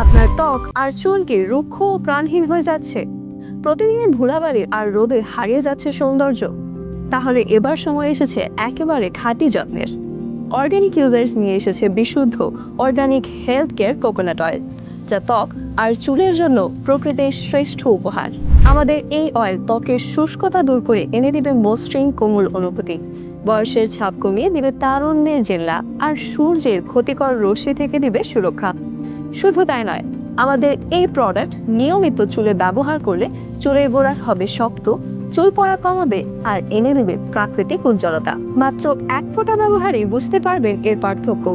আপনার ত্বক আর চুলকে রুক্ষ ও প্রাণহীন হয়ে যাচ্ছে। প্রতিদিনের ধুলাবালি আর রোদে হারিয়ে যাচ্ছে সৌন্দর্য। তাহলে এবার সময় এসেছে একেবারে খাঁটি যত্নের। অর্গানিক ইউজার্স নিয়ে এসেছে বিশুদ্ধ organic health care coconut oil, যা ত্বক আর চুলের জন্য প্রকৃতির শ্রেষ্ঠ উপহার। আমাদের এই অয়েল ত্বকের শুষ্কতা দূর করে এনে দিবে মসৃণ কোমল অনুভূতি। বয়সের ছাপ কমিয়ে দিবে তারুণ্যের জেল্লা আর সূর্যের ক্ষতিকর রশ্মি থেকে দিবে সুরক্ষা। শুধু তাই নয়, আমাদের এই প্রোডাক্ট নিয়মিত চুলে ব্যবহার করলে চুলের গোড়া হবে শক্ত, চুল পড়া কমাবে আর এনে দেবে প্রাকৃতিক উজ্জ্বলতা। মাত্র এক ফোঁটা ব্যবহারে বুঝতে পারবেন এর পার্থক্য।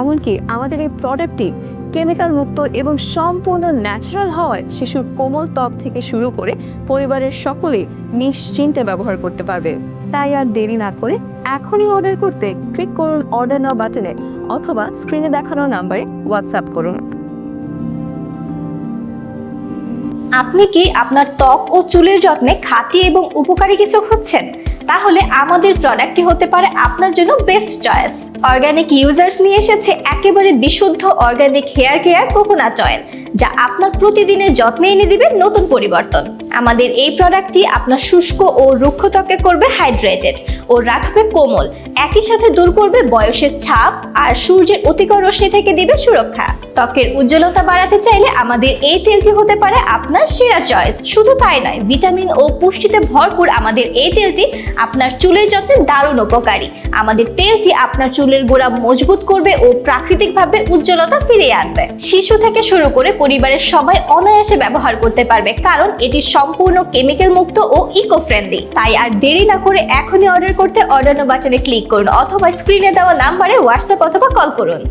এমনকি আমাদের এই প্রোডাক্টটি কেমিক্যাল মুক্ত এবং সম্পূর্ণ ন্যাচারাল হওয়ায় শিশুর কোমল ত্বক থেকে শুরু করে পরিবারের সকলেই নিশ্চিন্তে ব্যবহার করতে পারবে। তাই আর দেরি না করে এখনই অর্ডার করতে ক্লিক করুন অর্ডার নাও বাটনে অথবা স্ক্রিনে দেখানো নাম্বারে হোয়াটসঅ্যাপ করুন। আপনি কি আপনার ত্বক ও চুলের যত্নে খাঁটি এবং উপকারী কিছু খুঁজছেন? তাহলে আমাদের প্রোডাক্টটি হতে পারে আপনার জন্য বেস্ট চয়েস অর্গানিক ইউজার্স নিয়ে এসেছে একেবারে বিশুদ্ধ organic hair care coconut oil যা আপনার প্রতিদিনের যত্নে এনে দিবে নতুন পরিবর্তন। আমাদের এই প্রোডাক্টটি আপনার শুষ্ক ও রুক্ষ ত্বকে করবে হাইড্রেটেড ও রাখবে কোমল। একই সাথে দূর করবে বয়সের ছাপ আর সূর্যের অতিকর রশ্মি থেকে দিবে সুরক্ষা। ত্বকের উজ্জ্বলতা বাড়াতে চাইলে আমাদের এই তেলটি হতে পারে আপনার সেরা চয়েস। শুধু তাই নয়, ভিটামিন ও পুষ্টিতে ভরপুর আমাদের এই তেলটি আপনার চুলের যত্নে দারুণ উপকারী। আমাদের তেলটি আপনার চুলের গোড়া মজবুত করবে ও প্রাকৃতিকভাবে উজ্জ্বলতা ফিরিয়ে আনবে। শিশু থেকে শুরু করে পরিবারের সবাই অনায়াসে ব্যবহার করতে পারবে, কারণ এটি সম্পূর্ণ কেমিক্যাল মুক্ত ও ইকো ফ্রেন্ডলি তাই আর দেরি না করে এখনই অর্ডার করতে অর্ডার বাটনে ক্লিক করুন অথবা স্ক্রিনে দেওয়া নাম্বারে হোয়াটসঅ্যাপ অথবা কল করুন।